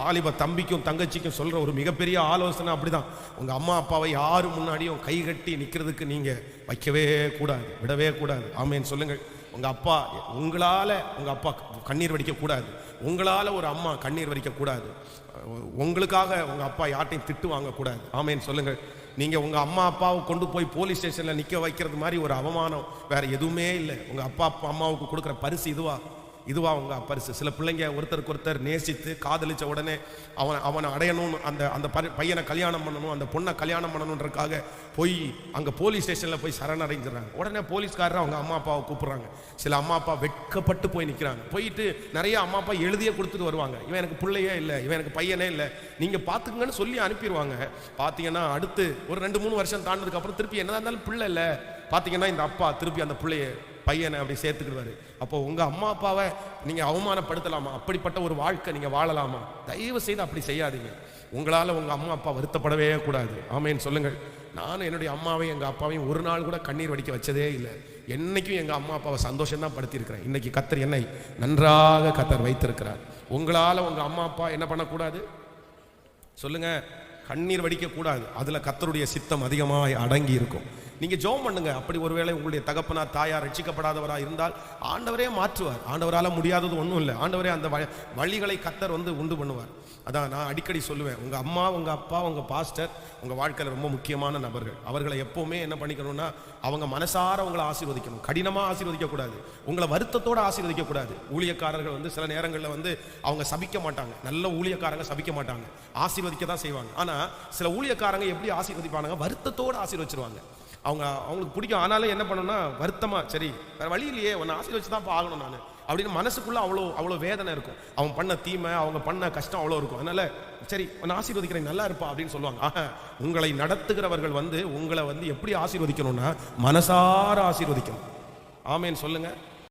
வாலிப தம்பிக்கும் தங்கச்சிக்கும் சொல்ற ஒரு மிகப்பெரிய ஆலோசனை அப்படிதான். உங்க அம்மா அப்பாவை யாரு முன்னாடியும் கை கட்டி நிக்கிறதுக்கு நீங்க வைக்கவே கூடாது விடவே கூடாது. ஆமேன்னு சொல்லுங்கள். உங்க அப்பா உங்களால உங்க அப்பா கண்ணீர் வடிக்க கூடாது. உங்களால ஒரு அம்மா கண்ணீர் வடிக்க கூடாது. உங்களுக்காக உங்க அப்பா யார்ட்டையும் திட்டு வாங்கக்கூடாது ஆமேன்னு சொல்லுங்கள். நீங்க உங்க அம்மா அப்பாவை கொண்டு போய் போலீஸ் ஸ்டேஷன்ல நிக்க வைக்கிறது மாதிரி ஒரு அவமானம் வேற எதுவுமே இல்லை. உங்க அப்பா அப்பா அம்மாவுக்கு கொடுக்குற பரிசு இதுவா? இதுவா உங்க பரிசு. சில பிள்ளைங்க ஒருத்தருக்கு ஒருத்தர் நேசித்து காதலிச்ச உடனே அவன் அவனை அடையணும் அந்த அந்த பையனை கல்யாணம் பண்ணணும் அந்த பொண்ணை கல்யாணம் பண்ணணுன்றக்காக போய் அங்க போலீஸ் ஸ்டேஷன்ல போய் சரணடைஞ்சிடறாங்க. உடனே போலீஸ்காரர் அவங்க அம்மா அப்பாவை கூப்பிடுறாங்க. சில அம்மா அப்பா வெட்கப்பட்டு போய் நிற்கிறாங்க போயிட்டு நிறைய அம்மா அப்பா எழுதியே கொடுத்துட்டு வருவாங்க. இவன் எனக்கு பிள்ளையே இல்லை இவன் எனக்கு பையனே இல்லை. நீங்க பாத்துக்கங்கன்னு சொல்லி அனுப்பிடுவாங்க. பாத்தீங்கன்னா அடுத்து ஒரு ரெண்டு மூணு வருஷம் தாண்டதுக்கு அப்புறம் திருப்பி என்னதான் இருந்தாலும் பிள்ளை இல்லை. பாத்தீங்கன்னா இந்த அப்பா திருப்பி அந்த பிள்ளைய பையனை அப்படி சேர்த்துக்கிடுவாரு. அப்போ உங்க அம்மா அப்பாவை நீங்க அவமானப்படுத்தலாமா? அப்படிப்பட்ட ஒரு வாழ்க்கை நீங்க வாழலாமா? தயவு செய்து அப்படி செய்யாதீங்க. உங்களால உங்க அம்மா அப்பா வருத்தப்படவே கூடாது. ஆமேன்னு சொல்லுங்கள். நானும் என்னுடைய அம்மாவையும் எங்க அப்பாவையும் ஒரு நாள் கூட கண்ணீர் வடிக்க வச்சதே இல்லை. என்னைக்கும் எங்க அம்மா அப்பாவை சந்தோஷம் தான் படுத்தியிருக்கிறேன். இன்னைக்கு கத்தர் என்னை நன்றாக கத்தர் வைத்திருக்கிறார். உங்களால உங்க அம்மா அப்பா என்ன பண்ணக்கூடாது? சொல்லுங்க. கண்ணீர் வடிக்க கூடாது அதுல கத்தருடைய சித்தம் அதிகமாக அடங்கி இருக்கும் நீங்க ஜோம் பண்ணுங்க. அப்படி ஒருவேளை உங்களுடைய தகப்பனார் தாயார் ரட்சிக்கப்படாதவரா இருந்தால் ஆண்டவரே மாற்றுவார். ஆண்டவரால முடியாதது ஒன்றும் இல்லை. ஆண்டவரே அந்த வழிகளை கத்தர் வந்து உண்டு பண்ணுவார். அதான் நான் அடிக்கடி சொல்லுவேன். உங்க அம்மா உங்க அப்பா உங்க பாஸ்டர் உங்க வாழ்க்கையில் ரொம்ப முக்கியமான நபர்கள். அவர்களை எப்பவுமே என்ன பண்ணிக்கணும்னா அவங்க மனசார உங்களை ஆசீர்வதிக்கணும். கடினமா ஆசீர்வதிக்க கூடாது உங்களை வருத்தத்தோட ஆசீர்வதிக்க கூடாது ஊழியக்காரர்கள் வந்து சில நேரங்களில் வந்து அவங்க சபிக்க மாட்டாங்க. நல்ல ஊழியக்காரங்க சபிக்க மாட்டாங்க. ஆசீர்வதிக்க தான் செய்வாங்க. ஆனா சில ஊழியக்காரங்க எப்படி ஆசீர்வதிப்பாங்க வருத்தத்தோட ஆசீர்வச்சிருவாங்க. அவங்க அவங்களுக்கு பிடிக்கும். ஆனாலும் என்ன பண்ணணும்னா வருத்தமா சரி வேற வழி இல்லையே உன்னை ஆசீர்வச்சு தான் ஆகணும் நான் அப்படின்னு மனசுக்குள்ள அவ்வளோ அவ்வளோ வேதனை இருக்கும். அவன் பண்ண தீமை அவங்க பண்ண கஷ்டம் அவ்வளோ இருக்கும். அதனால சரி உன்னை ஆசீர்வதிக்கிறேன் நல்லா இருப்பா அப்படின்னு சொல்லுவாங்க. ஆஹா உங்களை நடத்துகிறவர்கள் வந்து உங்களை வந்து எப்படி ஆசீர்வதிக்கணும்னா மனசார ஆசீர்வதிக்கணும். ஆமேன்னு சொல்லுங்கள்